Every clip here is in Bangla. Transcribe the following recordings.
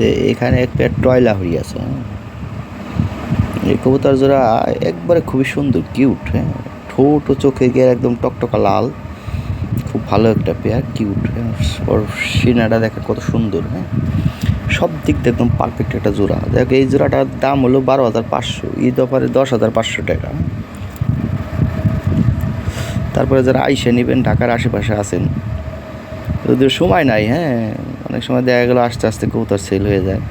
যে এখানে এক পেয়ার টয়লা হরি আছে হ্যাঁ। এই কবুতর জোড়া একবারে খুবই সুন্দর কিউট হ্যাঁ। ঠোঁট ও চোখে গিয়ে একদম টকটকা লাল। খুব ভালো একটা পেয়ার কিউট হ্যাঁ। ওর সিনাটা দেখা কত সুন্দর হ্যাঁ। সব দিক দিয়ে একদম পারফেক্ট একটা জোড়া। দেখ, এই জোড়াটার দাম হলো বারো হাজার পাঁচশো। ঈদ অফারে দশ হাজার পাঁচশো টাকা। তারপরে যারা আইসে নেবেন, ঢাকার আশেপাশে আছেন, যদিও সময় নাই হ্যাঁ। অনেক সময় দেখা গেলো আস্তে আস্তে কবুতর সেল হয়ে যায়।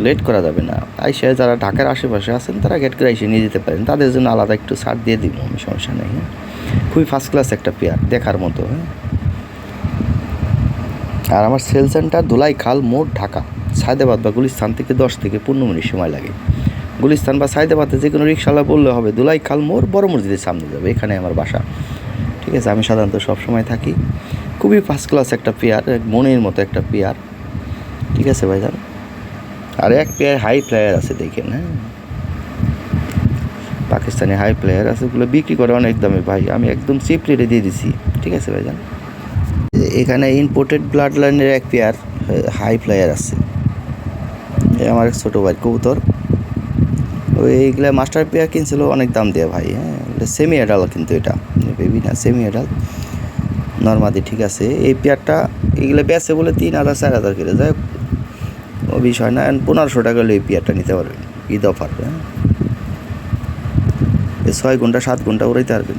লেট করা যাবে না। আইসে যারা ঢাকার আশেপাশে আছেন, তারা গেট করে আইসে নিয়ে যেতে পারেন। তাদের জন্য আলাদা একটু ছাড় দিয়ে দিব, আমি সমস্যা নেই হ্যাঁ? খুবই ফার্স্ট ক্লাস একটা পেয়ার দেখার মতো হ্যাঁ? আর আমার সেল সেন্টার ধুলাই খাল মোট ঢাকা। সায়দাবাদ বা গুলিস্তান থেকে দশ থেকে পনেরো মিনিট সময় লাগে। গুলিস্তান বা সায়দাবাদে যে কোনো রিক্সাওয়ালা বললে হবে দুলাই খাল মোড় বড় মসজিদের সামনে যাবে, এখানে আমার বাসা। ঠিক আছে, আমি সাধারণত সবসময় থাকি। খুবই ফার্স্ট ক্লাস একটা পেয়ার মনের মতো একটা পেয়ার। ঠিক আছে ভাইজান? আর এক পেয়ার হাই প্লেয়ার আছে দেখেন হ্যাঁ? পাকিস্তানি হাই প্লেয়ার আছে, ওগুলো বিক্রি করে অনেক দামে ভাই। আমি একদম চিপ রেটে দিয়ে দিছি। ঠিক আছে ভাইজান? এখানে ইম্পোর্টেড ব্লাড লাইনের এক পেয়ার হাই প্লেয়ার আছে। আমার এক ছোটো ভাই, কবুতর। এইগুলা মাস্টার পেয়ার কিনছিল, অনেক দাম দেয়া ভাই হ্যাঁ? সেমি অ্যাডাল কিন্তু এটা। বেবি না সেমি অ্যাডাল নর্মাদি, ঠিক আছে। এই পেয়ারটা, এগুলো বেচে বলে তিন হাজার, চার হাজার করে যায় ও বিষয় না পনেরোশো টাকা হলে এই পেয়ারটা নিতে পারবেন, ঈদ অফার হ্যাঁ? ছয় ঘণ্টা, সাত ঘণ্টা উড়াইতে পারবেন।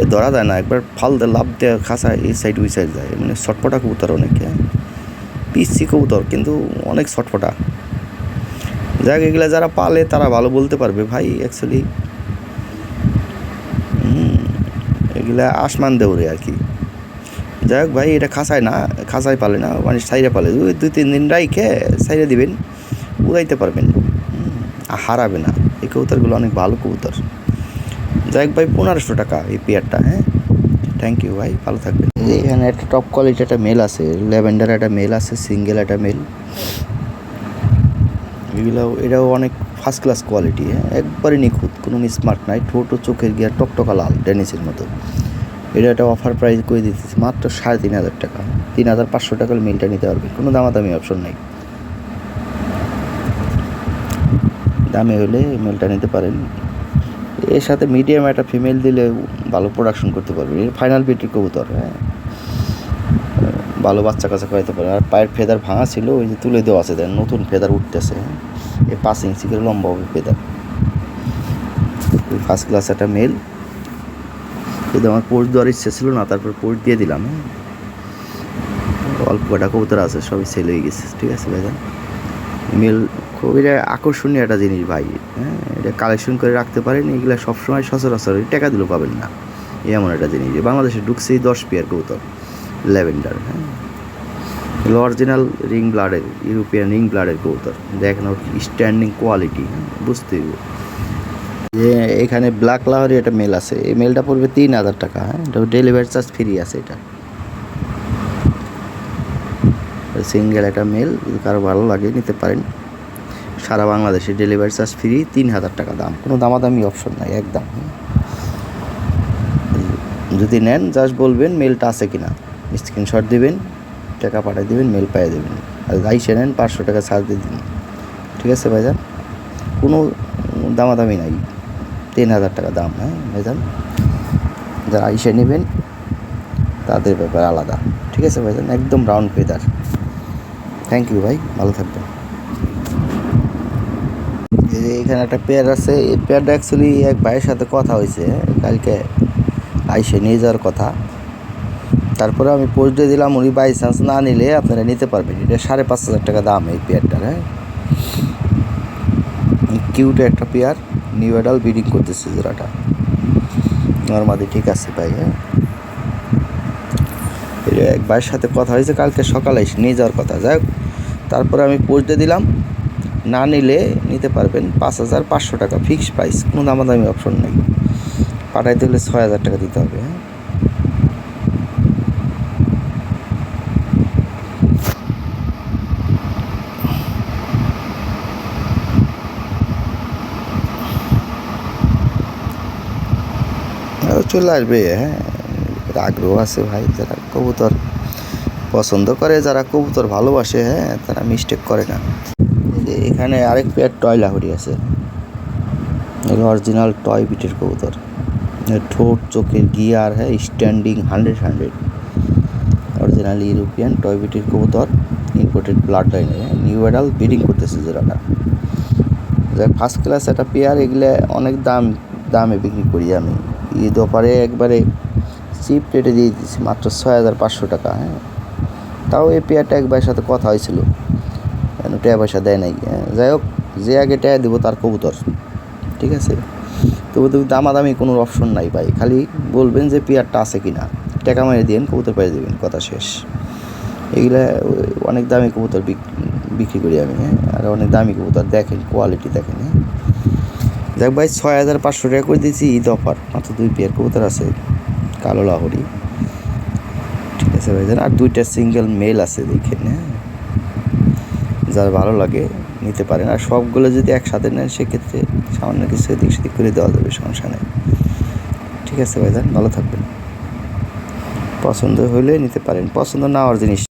এ ধরা যায় না, একবার ফাল দেয় লাভ দেয় খাসা এই সাইড ওই সাইড যায়। মানে ছটপটা কবুতর অনেক হ্যাঁ? পিসি কবুতর, কিন্তু অনেক ছটফটা। যাক এগুলো যারা পালে তারা ভালো বলতে পারবে। ভাই অ্যাকচুয়ালি এগুলা আসমান দেউরে আর কি। যাই হোক ভাই, এটা খাসায় না, খাসায় পালে না মানে সাইরে পালে। দুই তিন দিন রাইখে সাইরে দিবেন, উড়াইতে পারবেন। আর হারাবে না। এই কবুতরগুলো অনেক ভালো কবুতর। যাই হোক ভাই, পনেরোশো টাকা এই পেয়ারটা হ্যাঁ? থ্যাংক ইউ ভাই, ভালো থাকবেন। এখানে একটা টপ কোয়ালিটি একটা মেল আছে, ল্যাভেন্ডার একটা মেল আছে সিঙ্গেল একটা মেল এগুলো, এটাও অনেক ফার্স্ট ক্লাস কোয়ালিটি হ্যাঁ? একবারে নিখুঁত, কোনো স্মার্ট নাই, ঠোঁট চোখের গিয়ার টকটকা লাল ডেনিসের মতো। এটা একটা অফার প্রাইস করে দিতেছি? মাত্র সাড়ে তিন হাজার টাকা। তিন হাজার পাঁচশো টাকার মিলটা নিতে পারবে। কোনো দামাদামি অপশন নেই। দামে হলে মেলটা নিতে পারেন। এর সাথে মিডিয়াম একটা ফিমেল দিলে ভালো প্রোডাকশন করতে পারবে। ফাইনাল বিটির কবুতর হ্যাঁ। ভালো বাচ্চা কাচ্চা করাইতে পারে। আর পায়ের ফেদার ভাঙা ছিল, ওই যে তুলে দেওয়া আছে দেন নতুন ফেদার উঠতেছে। এই পাঁচ ইঞ্চি করে লম্বা হবে ফেদার ফার্স্ট ক্লাস একটা মেল যদি আমার পোস্ট দেওয়ার ইচ্ছে ছিল না, তারপর পোস্ট দিয়ে দিলাম হ্যাঁ। অল্প কটা কবুতর আছে, সবই সেল হয়ে গেছে, ঠিক আছে ভাইজান। মেল খুব এটা আকর্ষণীয় একটা জিনিস ভাই হ্যাঁ। এটা কালেকশন করে রাখতে পারেন, এগুলো সবসময় সচরাচর টাকা দিলেও পাবেন না। এমন একটা জিনিস বাংলাদেশে ঢুকছেই দশ পেয়ার কবুতর, ল্যাভেন্ডার হ্যাঁ। অরিজিনাল রিং ব্লাডের ইউরোপিয়ান রিং ব্লাডের কবুতর, দেখেন স্ট্যান্ডিং কোয়ালিটি বুঝতে হবে। যে এখানে ব্ল্যাক লাহরি একটা মেল আছে। এই মেলটা পড়বে তিন হাজার টাকা হ্যাঁ? এটা ডেলিভারি চার্জ ফ্রি আছে এটা। সিঙ্গেল একটা মেল কারও ভালো লাগে নিতে পারেন। সারা বাংলাদেশে ডেলিভারি চার্জ ফ্রি তিন হাজার টাকা দাম। কোনো দামাদামি অপশন নাই, একদম। যদি নেন জাস্ট বলবেন মেলটা আছে কিনা। স্ক্রিনশট দিবেন, টাকা পাঠিয়ে দেবেন মেল পাইয়ে দেবেন। আর গাইসে নেন, পাঁচশো টাকা ছাড় দিয়ে দিন। ঠিক আছে ভাইজান? কোনো দামাদামি নাই। তিন হাজার টাকা দাম হ্যাঁ ভাইজান? যারা আইসে নেবেন, তাদের ব্যাপার আলাদা। ঠিক আছে, ভাইজান? একদম রাউন্ড ফেদার থ্যাংক ইউ ভাই। ভালো থাকবেন। এখানে একটা পেয়ার আছে। এই পেয়ারটা অ্যাকচুয়ালি এক ভাইয়ের সাথে কথা হয়েছে কালকে আইসে নিয়ে যাওয়ার কথা। তারপরে আমি পোস্ট দিলাম, উনি বাই চান্স না নিলে আপনারা নিতে পারবেন। এটা সাড়ে পাঁচ হাজার টাকা দাম এই পেয়ারটার হ্যাঁ। কিউট একটা পেয়ার, নিউ অ্যাডাল ব্রিডিং করতেছে জোড়াটা নর্মালি ঠিক আছে ভাই হ্যাঁ? এক ভাইয়ের সাথে কথা হয়েছে, কালকে সকালে এসে নিয়ে যাওয়ার কথা। যাই তারপরে আমি পোস্ট দিলাম, না নিলে নিতে পারবেন পাঁচ হাজার পাঁচশো টাকা ফিক্স প্রাইস কোনো দামাদামি অপশন নেই। পাঠাইতে হলে ছয় হাজার টাকা দিতে হবে হ্যাঁ? চলে আসবে হ্যাঁ। আগ্রহ আছে ভাই, যারা কবুতর পছন্দ করে, যারা কবুতর ভালোবাসে হ্যাঁ তারা মিস্টেক করে না। এখানে আরেক পেয়ার টয় লাহরি আছে। অরিজিনাল টয় বিটের কবুতর। ঠোঁট, চোখের গিয়ার হ্যাঁ standing hundred hundred original European toy বিটের কবুতর ইম্পোর্টেড ব্লাড লাইনে নিউ অ্যাডাল ব্রিডিং করতেছে যাক ফার্স্ট ক্লাস একটা পেয়ার এগুলো অনেক দাম, দামে বিক্রি করি আমি। ঈদ অফারে একবারে চিপ রেটে দিয়ে দিচ্ছি মাত্র ছয় হাজার পাঁচশো টাকা হ্যাঁ। তাও এই পেয়ারটা একবার সাথে কথা হয়েছিল, কেন টাকা পয়সা দেয় নাই হ্যাঁ। যাই হোক, যে আগে টাকা দেবো তার কবুতর, ঠিক আছে? তবু তো দামাদামি কোনো অপশন নাই ভাই, খালি বলবেন যে পেয়ারটা আছে কি না টাকা মেরে দিন কবুতর পেয়ে দেবেন কথা শেষ। এগুলা অনেক দামি কবুতর বিক- বিক্রি করি আমি হ্যাঁ। আর অনেক দামি কবুতর দেখেন কোয়ালিটি দেখেন হ্যাঁ। দেখ ভাই ছয় হাজার পাঁচশো টাকা করে দিয়েছি ঈদ অফার। মাত্র দুই পেয়ার কবুতর আছে, কালো লাহরি। ঠিক আছে ভাই আর দুইটা সিঙ্গেল মেল আছে হ্যাঁ যার ভালো লাগে, নিতে পারেন। আর সবগুলো যদি একসাথে নেন, সেক্ষেত্রে সামান্য কিছু এদিক সেদিক করে দেওয়া যাবে, সমস্যা নেই। ঠিক আছে ভাইজান, ভালো থাকবেন। পছন্দ হলে নিতে পারেন, পছন্দ না হওয়ার জিনিস